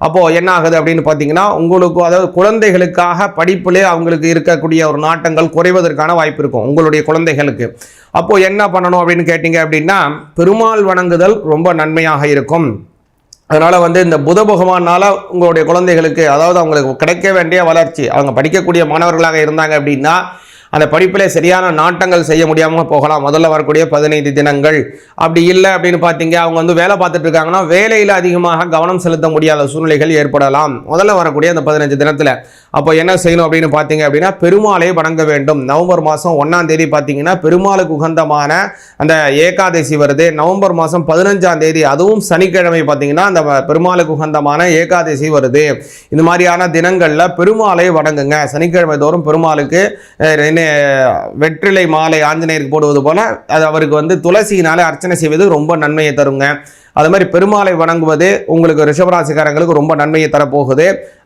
அப்போது என்ன ஆகுது அப்படின்னு பார்த்தீங்கன்னா உங்களுக்கு அதாவது குழந்தைகளுக்காக படிப்பிலே அவங்களுக்கு இருக்கக்கூடிய ஒரு நாட்டங்கள் குறைவதற்கான வாய்ப்பு இருக்கும் உங்களுடைய குழந்தைகளுக்கு. அப்போது என்ன பண்ணணும் அப்படின்னு கேட்டிங்க அப்படின்னா பெருமாள் வணங்குதல் ரொம்ப நன்மையாக இருக்கும். அதனால் வந்து இந்த புத பகவானால் உங்களுடைய குழந்தைகளுக்கு அதாவது அவங்களுக்கு கிடைக்க வேண்டிய வளர்ச்சி அவங்க படிக்கக்கூடிய மாணவர்களாக இருந்தாங்க அப்படின்னா அந்த படிப்பில் சரியான நாட்டங்கள் செய்ய முடியாமல் போகலாம். முதல்ல வரக்கூடிய பதினைந்து தினங்கள். அப்படி இல்லை அப்படின்னு பார்த்தீங்க அவங்க வந்து வேலை பார்த்துட்டு இருக்காங்கன்னா வேலையில் அதிகமாக கவனம் செலுத்த முடியாத சூழ்நிலைகள் ஏற்படலாம். முதல்ல வரக்கூடிய அந்த பதினஞ்சு தினத்தில். அப்போ என்ன செய்யணும் அப்படின்னு பார்த்தீங்க அப்படின்னா பெருமாளை வணங்க வேண்டும். நவம்பர் மாதம் ஒன்றாம் தேதி பார்த்தீங்கன்னா பெருமாளுக்கு உகந்தமான அந்த ஏகாதசி வருது. நவம்பர் மாதம் பதினஞ்சாம் தேதி அதுவும் சனிக்கிழமை பார்த்தீங்கன்னா அந்த பெருமாளுக்கு உகந்தமான ஏகாதசி வருது. இந்த மாதிரியான தினங்களில் பெருமாளை வணங்குங்க. சனிக்கிழமை தோறும் பெருமாளுக்கு என்ன, வெற்றிலை மாலை ஆஞ்சநேயருக்கு போடுவது போல அது அவருக்கு வந்து துளசியினாலே அர்ச்சனை செய்வது ரொம்ப நன்மையை தருங்க. அது மாதிரி பெருமாளை வணங்குவது உங்களுக்கு ரிஷபராசிக்காரங்களுக்கு ரொம்ப நன்மையை தரப்போகுது.